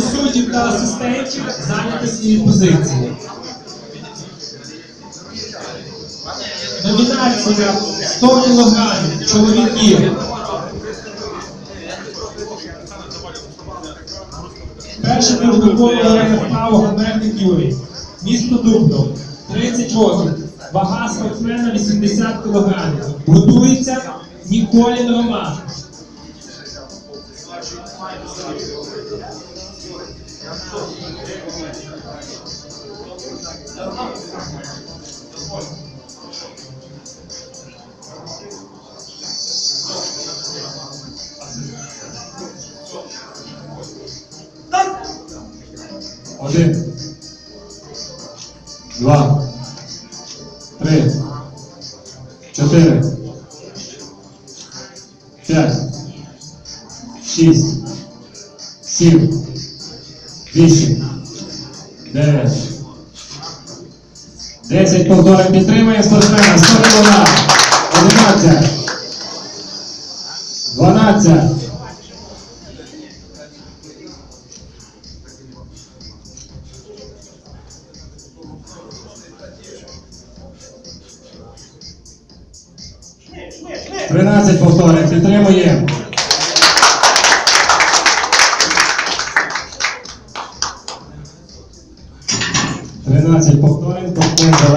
суддів та асистентів зайняти свої позиції. Номінація 100 кг чоловіків. Перший протокол Олега Вправо Гомерник Юрій. Місто Дубно. 30 років. Вага спортсмена 80 кг. Готується Ніколін Роман. Один. Два. Три. Чотири. П'ять. Шість. Сім. Вісім. Дев'ять. Десять повторень підтримує спортсмена. 100 кг. Одинадцять. Дванадцять. 13 повторень. Підтримуємо. Тринадцять повторень.